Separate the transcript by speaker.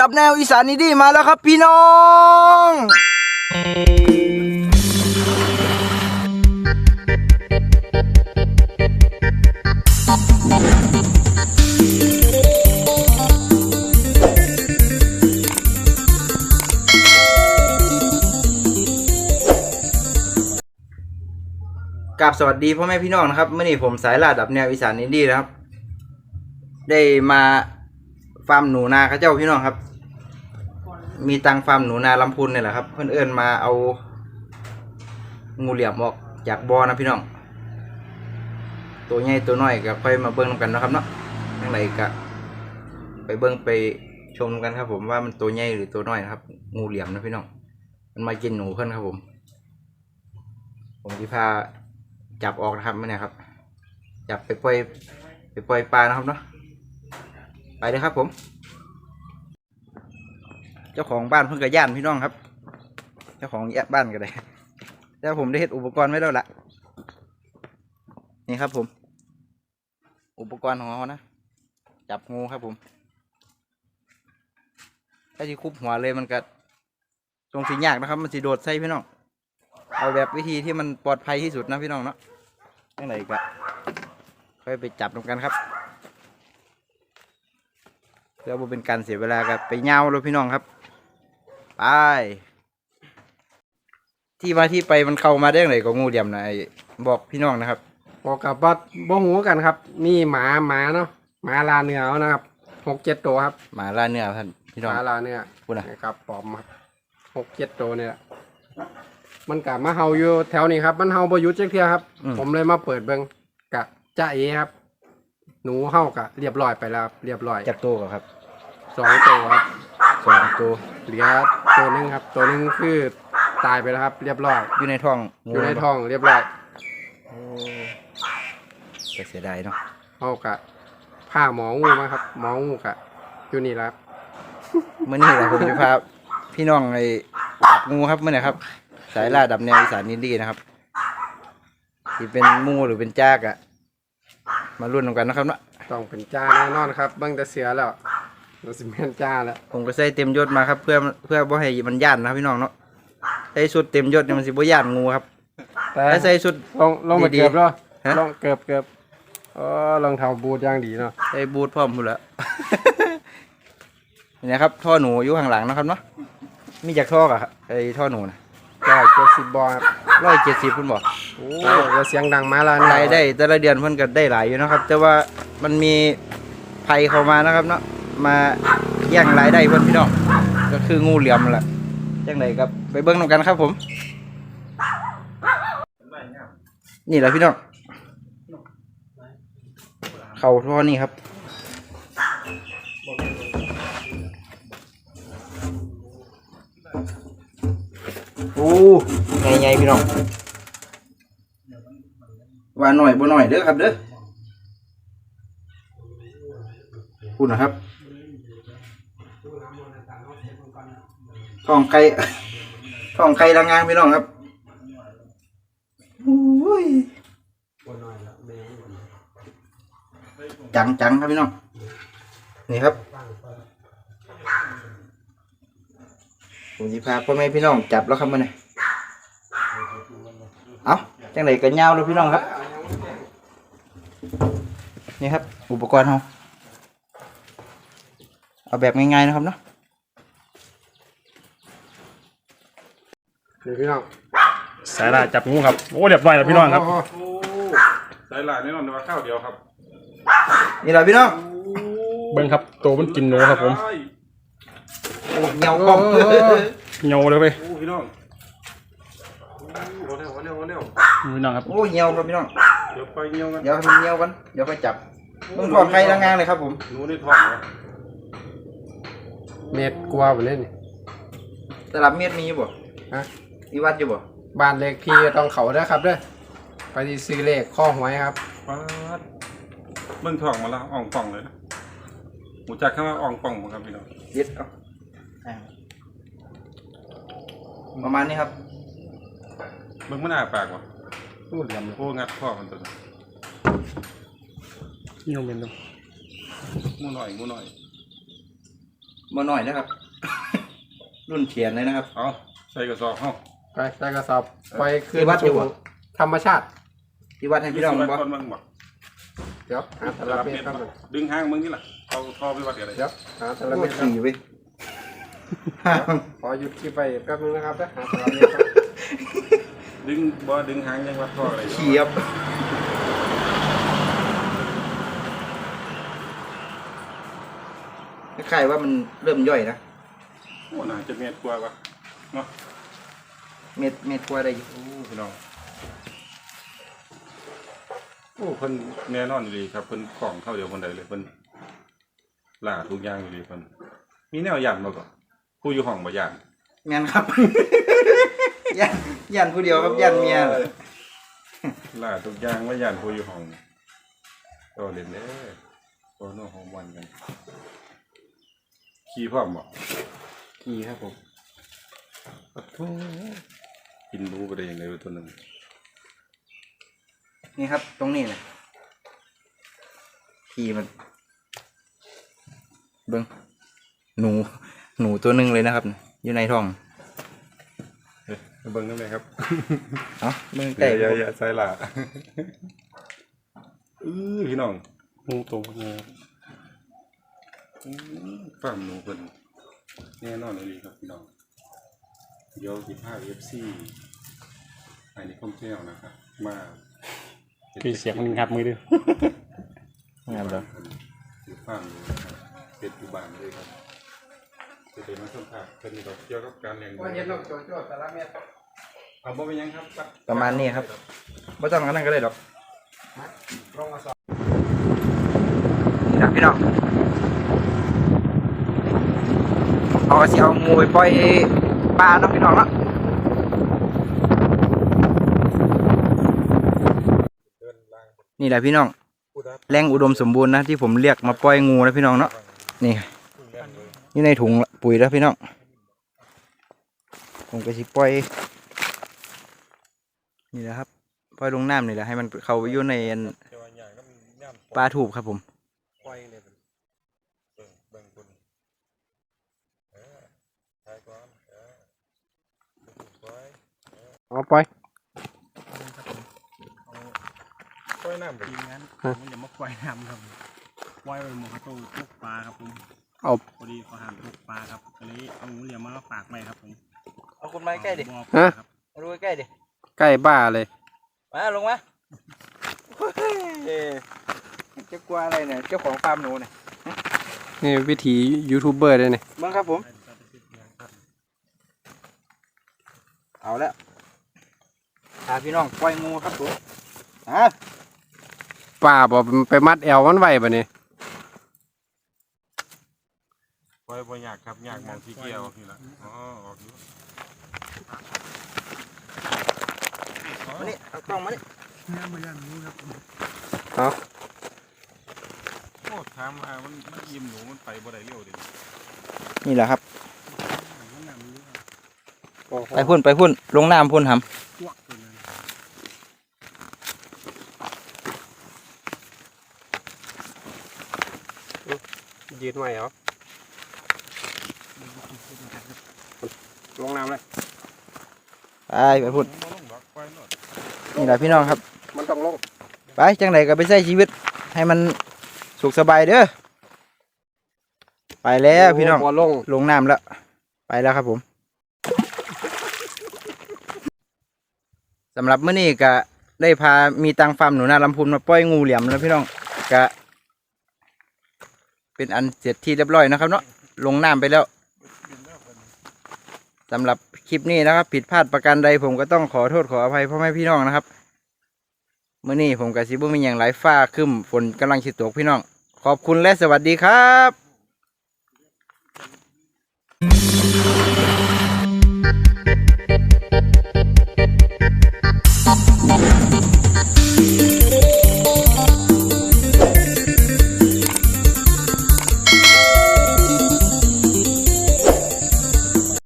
Speaker 1: ดับแนวอีสานนี่ดีมาแล้วครับพี่น้อง กับสวัสดีพ่อแม่พี่น้องนะครับเมื่อนี้ผมสายลาดดับแนวอีสานอินดี้นะครับ ได้มา ฟาร์มหนูนาเขาเจ้าพี่น้องครับ มีตังฟาร์มหนูนาลำพูนเนี่ยแหละครับ เพื่อนเอิญมาเอา งูเหลี่ยมออกจากบ่อนะพี่น้อง ตัวใหญ่ตัวน้อยก็ค่อยมาเบิ้งกันนะครับเนาะทั้งไหนก็ไปเบิ้งไปชมกันครับผมว่ามันตัวใหญ่หรือตัวน้อยนะครับ งูเหลี่ยมนะพี่น้อง มันมากินหนูเพื่อนครับผม ผมจะพาจับออกนะครับไม่เนี่ยครับ จับไปปล่อยไปปล่อยปลานะครับเนาะ ไปเลยครับผม เจ้าของบ้านเพิ่งกระย่านพี่น้องครับ เจ้าของแยะบ้านก็ได้แต่ผมได้เห็ดอุปกรณ์ไว้แล้วละนี่ครับผม อุปกรณ์ของเขานะ จับงูครับผม ถ้าที่คุบหัวเลยมันก็ตรงสียากนะครับ มันสีโดดใส่พี่น้อง เอาแบบวิธีที่มันปลอดภัยที่สุดนะพี่น้องเนาะยังไงอีกละค่อยไปจับตรงกันครับ พื่อบ่เป็นการเสียเวลากับไปเงาเลยพี่น้องครับ ไป ที่มาที่ไปมันเข้ามาได้ยังไงก็งูเหลี่ยมนะไอ้บอกพี่น้องนะครับ
Speaker 2: บอกกับว่าบ่หูกันครับมีหมาหมาเนาะหมาลาเนื้อเอานะครับหกเจ็ดตัวครับ
Speaker 1: หมาล่าเนื้อท่านพี่
Speaker 2: ห
Speaker 1: น้อง
Speaker 2: มาลาเนื้อ
Speaker 1: พูดนะ
Speaker 2: นะครับปลอมครับหกเจ็ดตัวเนี่ยมันกะมาเฮาอยู่แถวนี้ครับ มันเฮาบ่หยุดจักเที่ยครับ
Speaker 1: อืม
Speaker 2: ผมเลยมาเปิดเบิ่งกะจ้าเอครับ หนูเฮากะเรียบร้อยไปแล้วครับเรียบร้อย
Speaker 1: จับตัวก่อนครับ
Speaker 2: สองตัวครับ
Speaker 1: สองตัว
Speaker 2: เหลือตัวหนึงครับ ตัวหนึงคือตายไปแล้วครับ เรียบร้อย
Speaker 1: อยู่ในท้อง
Speaker 2: อยู่ในท้องเรียบร้อย
Speaker 1: โอ้แต่เสียดายเนาะ
Speaker 2: เฮากะผ้าหมองูมาครับหมองูกะอยู่นี่แหล้ว
Speaker 1: เมื่อนี้แหละผมจะพาพี่น้องไอ้จับงูครับเมื่อไหร่ครับ สายล่าดับแนวอีสานนินดีนะครับที่เป็นงูหรือเป็นจากอะมารุ่นกันนะครับเนาะ
Speaker 2: ต้องเป็นจ้าแน่นอนครับเบิ่งแต่เสือแล้ว เราสิแม่นจ้าแล้ว
Speaker 1: ผมก็ใส่เต็มยศมาครับ เพื่อเพื่อบ่ให้มันย่านนะครับพี่น้องเนาะใส่ชุดเต็มยศเนี่ยมันสิบ่ย่านงูครับ
Speaker 2: แต่
Speaker 1: ถ้าใส่ชุด
Speaker 2: ลองลองมา
Speaker 1: ดีๆ
Speaker 2: เกือบแล้ว
Speaker 1: ฮะ
Speaker 2: ลองเกือบเกือบอ๋อรองเท้าบูทอย่างดีเนาะ
Speaker 1: ใส่บูทพร้อมหมดแล้วนี่นะครับท่อหนูอยู่ข้างหลังนะครับเนาะมีจากท่อกับไอ้ท่อหนูนะ
Speaker 2: ร้อยเจ็ดสิบบอครับ
Speaker 1: ร้อยเจ็ดสิบคุณบอก
Speaker 2: โอ้จะเสียงดังมาแล้ว
Speaker 1: รายได้แต่ละเดือนเพิ่นก็ได้หลายอยู่นะครับ แต่ว่ามันมีภัยเข้ามานะครับเนาะ มาแย่งรายได้เพิ่อนพี่น้องก็คืองูเหลี่ยมแหละจังไดครับไปเบิ่งนำกันครับผม นี่แหละพี่น้องเข้าท่อนี่ครับโอ้ไงๆพี่น้องว่าหน่อยบ่หน่อยเด้อครับเด้อพูดนะครับ ท้องไก่ท้องไก่ละงงางพี่น้องครับโอ้ยจังจังครับพี่น้อง นี่ครับผมจะพาพ่อแม่พี่น้องจับแล้วครับมันนี่เอาจังไหนกันยาวเลยพี่น้องครับ นี่ครับ อุปกรณ์เราเอาแบบง่ายๆนะครับเนาะ
Speaker 2: นี่พี่น้อง
Speaker 3: สายลาจับงูครับโอ้เรียบร้อยแล้วพี่น้องครับ
Speaker 2: โโห
Speaker 4: สายหลายแน่นอนว่าข้าวเดียวครับ
Speaker 1: นี่แหละพี่น้อง
Speaker 3: เบิ้งครับตัวมันกินหนูครับผม
Speaker 1: โอ้เงากล้อง
Speaker 3: เงาเลยไป
Speaker 4: โอ้พี่น้องโอ้เร็วเร็วเร็ว
Speaker 3: พี่น้องครับ
Speaker 1: โอ้เงาครับพี่น้อง
Speaker 4: เดี๋ยวไปเงี้ยวกัน
Speaker 1: เดี๋ยวให้มันเงากันเดี๋ยวค่อยจับมึงถอดไข่ละงางเลยครับผม
Speaker 4: หนูในท้องเหรอ
Speaker 2: เม็ดกลัวไปเลยนี่
Speaker 1: ตลับเมียดมีอยู่บ่
Speaker 2: ฮะ
Speaker 1: มีวัดอยู่บ่
Speaker 2: บ้านเลขที่ต้องเขาเด้อครับเด้อไปที่ซื้อเลขข้อหวยครับ
Speaker 4: ป๊าดเบิ่งท้องมาแล้วอ่องป่องเลยนะหมูจักข้างว่าอ่องป่องบ่ครับพี่น้อง
Speaker 1: ยึดเอาอ่าประมาณนี้ครับ
Speaker 4: เบิ่งมันอ้าปากวะ
Speaker 2: พูดเหลี่ยมเลย
Speaker 4: โอ้งัดท้องมันตัวนี้
Speaker 3: เงาเป็นตัว
Speaker 4: หมูหน่อยหมูหน่อย
Speaker 1: บ่หน่อยนะครับ รุ่นเขียนเลยนะครับ
Speaker 4: เอาใส่กระสอบเฮา
Speaker 2: ไปใส่กระสอบไปคืน
Speaker 1: ที่วัดอยู่
Speaker 2: สู่
Speaker 1: อะ
Speaker 2: ธรรมชาติ
Speaker 1: ที่วัดให้พี่น้อง
Speaker 4: วัด
Speaker 1: บ่
Speaker 4: คนมึงบ่
Speaker 2: เดี๋ยวหาตลับเมตรครับ
Speaker 4: ดึงหางมึงนี่ล่ะเอาท่อไปวัดกันเลย
Speaker 2: เดี๋ยวหาตลับ
Speaker 1: โอ้
Speaker 2: เมตรครับ
Speaker 1: ขี่ไป
Speaker 2: ขอหยุดคลิปไปแป๊บนึงนะครับนะหาตลับเมตรครับ
Speaker 4: ดึงบ่ดึงหางยังวัดท่ออะไร
Speaker 1: ขี่ครับคล้ายๆว่ามันเริ่มย่อยนะ
Speaker 4: โอ้น่าจะเม็ดกว่าวะเนาะ
Speaker 1: เม็ดเม็ดกว่าได้อยู่
Speaker 4: โอ้พี่น้องโอ้เพิ่นแน่นอนอยู่ดีครับเพิ่นของเท่าเดียวคนใดเลยเพิ่นล่าทุกอย่างอยู่ดีเพิ่นมีแนวยันบ่ก่อนผู้อยู่ห้องบ่ยัน
Speaker 1: แม่นครับ ยันยันผู้เดียวครับยันเมียเหรอ
Speaker 4: ล่าทุกอย่างว่ายันผู้อยู่ห้องก็เล่นเด้อโอ้โนห้องวันกันขี่พร้อมบ่
Speaker 1: ขี่ครับผม
Speaker 4: กินรู้ไปได้ยังไงวะตัวนึง
Speaker 1: นี่ครับ ตรงนี้นะขี่มัน เบิ้งหนู หนูตัวหนึ่งเลยนะครับ อยู่ในท้อง
Speaker 4: เฮ้ยเบิ่งนั่นเลยครับ
Speaker 1: เอ้าเบิ้ง
Speaker 4: ใกล้
Speaker 1: ใกล้
Speaker 4: อย่าอย่าใส่ละอื้อพี่น้อง
Speaker 3: งูโตงู
Speaker 4: อื้อฟาร์มหนูเพิ่นแน่นอนเลยครับพี่น้อง เดี๋ยวสิพา FC อันนี้ผมเที่ยวนะครับ มา
Speaker 3: พี่เสียงมันงับมือด้วย
Speaker 1: งามแล้ว
Speaker 4: อยู่ฟาร์มหนูนะครับเป็นอยู่บ้านเลยครับจะเป็นมาสัมผัสเป็นดอกเกี่ยวกับการเลี้ยงหนู
Speaker 2: ว่าเห็นนกโจโจ้ตลับเมตร
Speaker 4: เอาบ่เป็นหยังครับ
Speaker 1: ประมาณนี้ครับไม่ต้องกันนั่นก็ได้ดอก
Speaker 2: ลงมาสอบ
Speaker 1: นี่นะพี่น้องเอาก็สิเอางูไปปล่อย ปลาเนาะพี่น้องเนาะนี่แหละพี่น้องแรงอุดมสมบูรณ์นะที่ผมเรียกมาปล่อยงูนะพี่น้องเนาะนี่นี่ในถุงปุ๋ยแล้วพี่น้องผมก็สิปล่อย นี่แหละครับปล่อยลงน้ำนี่แหละให้มันเข้าไปอยู่ในอันปลาถูกครับผม
Speaker 2: เอาไป
Speaker 4: ปล่อยน้ำไป
Speaker 3: ทีมงานมันจะมาปล่อยน้ำครับปล่อยไปหมกกระตูตกปลาครับผม
Speaker 2: เอา
Speaker 3: พอดีเขาห้ามตกปลาครับก็เลยเอางูเหลี่ยมมาฝากไว้ครับผม
Speaker 1: เอาคุณไม้ใกล้ดิ
Speaker 3: บ่อปลาครับ
Speaker 1: มาดูใกล้ดิ
Speaker 2: ใกล้บ้าเลย
Speaker 1: มาลงมาเฮ้ยจะกลัวอะไรเนี่ยเจ้าของฟาร์มหนูเนี่ย
Speaker 2: นี่วิธียูทูบเบอร์เลยนี่
Speaker 1: เบิ้งครับผม เอาแล้ว พาพี่น้องปล่อยงูครับผมอะ
Speaker 2: ป้าบอกไปมัดแอวมันไว้ปะนี่
Speaker 4: ปล่อยบ่ยากครับยากมองที่เกี่ยวนี่ล่ะอ๋อออกอยู่
Speaker 1: มานี่เอากล้องมานี่
Speaker 2: เอา
Speaker 4: โอ้ถามอ่ามันมันยิ้มหนูมันไปบ่ได้เร็วดิ
Speaker 1: นี่แหละครับ
Speaker 2: โอ้โห
Speaker 1: ไปพุ่นไปพุ่นลงน้ำพุ่นห
Speaker 3: พว กตัวนั้น
Speaker 2: ยืดไว้เหรอลงน้ำเลยำ
Speaker 1: ไปไปพุ่น
Speaker 4: บ่ลงดอกปล่อยโลด
Speaker 1: นี่แหละพี่น้องครับ
Speaker 2: มันต้องลง
Speaker 1: ไปจังไหนก็ไปใช้ชีวิต ให้มันสุขสบายเด้อ ไปแล้วพี่น้อง
Speaker 2: พอลง
Speaker 1: ลงน้ำแล้ว ไปแล้วครับผมสำหรับมื้อนี้ก็ได้พามีตังฟาร์มหนูนาลำพูนมาปล่อยงูเหลี่ยมแล้วพี่น้องก็ เป็นอันเสร็จที่เรียบร้อยนะครับเนาะลงน้ำไปแล้วสำหรับคลิปนี้นะครับ ผิดพลาดประการใดผมก็ต้องขอโทษขออภัยพ่อแม่พี่น้องนะครับเมื่อนี้ผมกับซิบุมีอย่างไรฟ้าขึ้มฝนกำลังฉิดตกพี่น้อง ขอบคุณและสวัสดีครับ